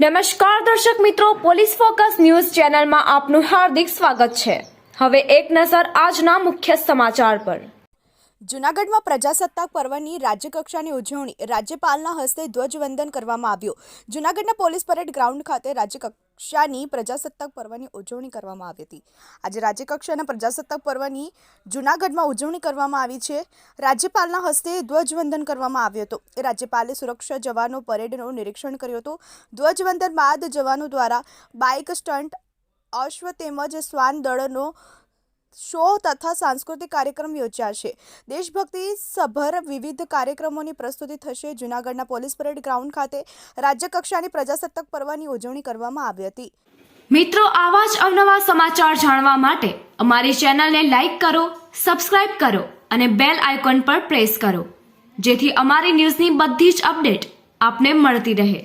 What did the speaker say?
નમસ્કાર દર્શક મિત્રો, પોલીસ ફોકસ ન્યૂઝ ચેનલમાં આપનું હાર્દિક સ્વાગત છે. હવે એક નજર આજના મુખ્ય સમાચાર પર. જૂનાગઢમાં પ્રજાસત્તાક પર્વની રાજ્યકક્ષાની ઉજવણી રાજ્યપાલના હસ્તે ધ્વજવંદન કરવામાં આવ્યું. જૂનાગઢના પોલીસ પરેડ ગ્રાઉન્ડ ખાતે રાજ્યકક્ષાની પ્રજાસત્તાક પર્વની ઉજવણી કરવામાં આવી હતી. આજે રાજ્યકક્ષાના પ્રજાસત્તાક પર્વની જૂનાગઢમાં ઉજવણી કરવામાં આવી છે. રાજ્યપાલના હસ્તે ધ્વજવંદન કરવામાં આવ્યું હતું. રાજ્યપાલે સુરક્ષા જવાનો પરેડનું નિરીક્ષણ કર્યું હતું. ધ્વજવંદન બાદ જવાનો દ્વારા બાઇક સ્ટન્ટ અશ્વ તેમજ શ્વાન દળનો શો તથા સાંસ્કૃતિક કાર્યક્રમ યોજાશે. દેશભક્તિ સભર વિવિધ કાર્યક્રમોની પ્રસ્તુતિ થશે. જૂનાગઢના પોલીસ પરેડ ગ્રાઉન્ડ ખાતે રાજ્યકક્ષાની પ્રજાસત્તાક પર્વની ઉજવણી કરવામાં આવી હતી. મિત્રો, આવા જ અવનવા સમાચાર જાણવા માટે અમારી ચેનલને લાઇક કરો, સબસ્ક્રાઇબ કરો અને બેલ આઇકોન પર પ્રેસ કરો. જેથી અમારી ન્યૂઝની બધી જ અપડેટ આપને મળતી રહે.